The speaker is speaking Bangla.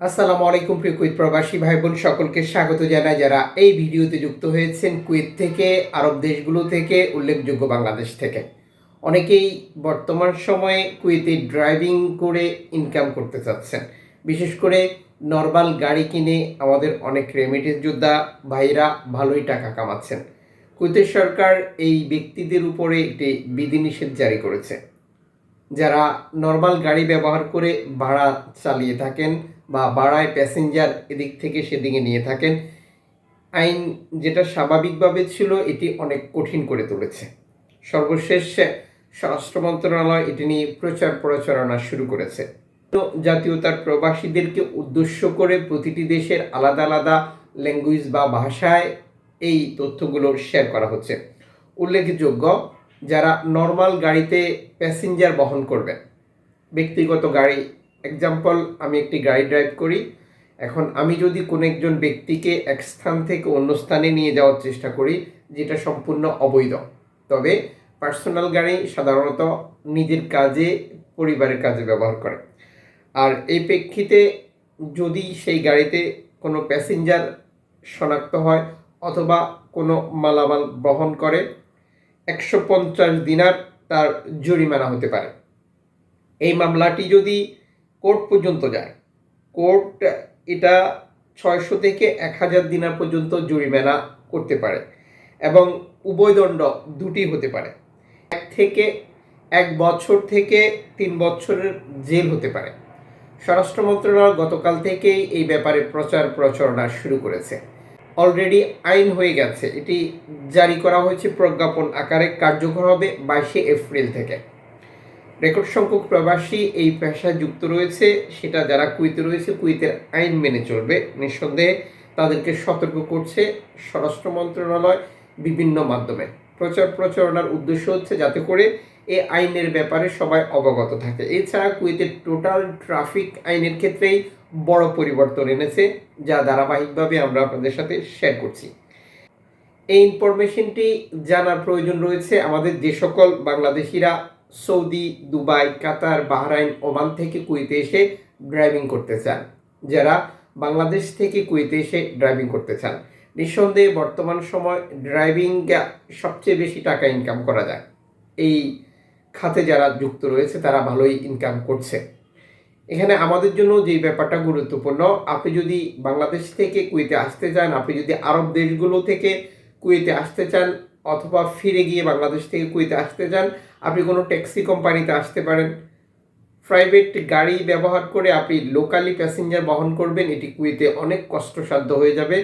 আসসালামু আলাইকুম প্রিয় কুয়েত প্রবাসী ভাই বোন সকলকে স্বাগত জানাই। যারা এই ভিডিওতে যুক্ত হয়েছেন কুয়েত থেকে, আরব দেশগুলো থেকে, উল্লেখযোগ্য বাংলাদেশ থেকে। অনেকেই বর্তমান সময়ে কুয়েতে ড্রাইভিং করে ইনকাম করতে চাচ্ছেন। বিশেষ করে নর্মাল গাড়ি কিনে আমাদের অনেক রেমিটেন্স যোদ্ধা ভাইরা ভালোই টাকা কামাচ্ছেন। কুয়েতের সরকার এই ব্যক্তিদের উপরে একটি বিধিনিষেধ জারি করেছে। যারা নর্মাল গাড়ি ব্যবহার করে ভাড়া চালিয়ে থাকেন বা বাড়ায় প্যাসেঞ্জার এদিক থেকে সেদিকে নিয়ে থাকেন। আইন যেটা স্বাভাবিকভাবে ছিল, এটি অনেক কঠিন করে তুলেছে। সর্বশেষ স্বরাষ্ট্র মন্ত্রণালয় এটি নিয়ে প্রচার প্রচারণা শুরু করেছে। তো জাতীয়তার প্রবাসীদেরকে উদ্দেশ্য করে প্রতিটি দেশের আলাদা আলাদা ল্যাঙ্গুয়েজ বা ভাষায় এই তথ্যগুলো শেয়ার করা হচ্ছে। উল্লেখযোগ্য, যারা নর্মাল গাড়িতে প্যাসেঞ্জার বহন করবেন, ব্যক্তিগত গাড়ি এক্সাম্পল আমি একটি গাড়ি ড্রাইভ করি। এখন আমি যদি কোনো একজন ব্যক্তিকে এক স্থান থেকে অন্য স্থানে নিয়ে যাওয়ার চেষ্টা করি, যেটা সম্পূর্ণ অবৈধ। তবে পার্সোনাল গাড়ি সাধারণত নিজের কাজে, পরিবারের কাজে ব্যবহার করে। আর এই প্রেক্ষিতে যদি সেই গাড়িতে কোনো প্যাসেঞ্জার শনাক্ত হয়, অথবা কোনো মালামাল বহন করে, একশো পঞ্চাশ দিনার তার জরিমানা হতে পারে। এই মামলাটি যদি কোর্ট পর্যন্ত যায়। কোর্ট এটা ছয়শো থেকে এক হাজার দিনার পর্যন্ত জরিমানা করতে পারে এবং উভয়দণ্ড দুটি হতে পারে। এক থেকে এক বছর থেকে তিন বছরের জেল হতে পারে। স্বরাষ্ট্র মন্ত্রণালয় গতকাল থেকেই এই ব্যাপারে প্রচার প্রচারণা শুরু করেছে। অলরেডি আইন হয়ে গেছে। এটি জারি করা হয়েছে প্রজ্ঞাপন আকারে। কার্যকর হবে বাইশে এপ্রিল থেকে। রেকর্ড সংখ্যক প্রবাসী এই পেশায় যুক্ত রয়েছে, সেটা যারা কুইতে রয়েছে কুইতের আইন মেনে চলবে। নিঃসন্দেহে তাদেরকে সতর্ক করছে স্বরাষ্ট্র মন্ত্রণালয় বিভিন্ন মাধ্যমে। প্রচার প্রচারণার উদ্দেশ্য হচ্ছে যাতে করে এই আইনের ব্যাপারে সবাই অবগত থাকে। এছাড়া কুয়েতের টোটাল ট্রাফিক আইনের ক্ষেত্রেই বড় পরিবর্তন এনেছে, যা ধারাবাহিকভাবে আমরা আপনাদের সাথে শেয়ার করছি। এই ইনফরমেশনটি জানার প্রয়োজন রয়েছে আমাদের যে সকল বাংলাদেশিরা Saudi, Dubai, Qatar, Bahrain, Oman থেকে কুয়েতে এসে ড্রাইভিং করতে চান। যারা বাংলাদেশ থেকে কুয়েতে এসে ড্রাইভিং করতে চান। নিঃসন্দেহে বর্তমান সময় ড্রাইভিং সবচেয়ে বেশি টাকা ইনকাম করা যায়। এই খাতে যারা যুক্ত রয়েছে, তারা ভালোই ইনকাম করছে। এখানে আমাদের জন্য যে ব্যাপারটা গুরুত্বপূর্ণ, আপনি যদি বাংলাদেশ থেকে কুয়েতে আসতে চান, আপনি যদি আরব দেশগুলো থেকে কুয়েতে আসতে চান অথবা ফিরে গিয়ে বাংলাদেশ থেকে কুয়েতে আসতে চান আপনি কোনো ট্যাক্সি কোম্পানিতে আসতে পারেন। প্রাইভেট গাড়ি ব্যবহার করে আপনি লোকালি প্যাসেঞ্জার বহন করবেন। এটি কুয়েতে অনেক কষ্টসাধ্য হয়ে যাবে।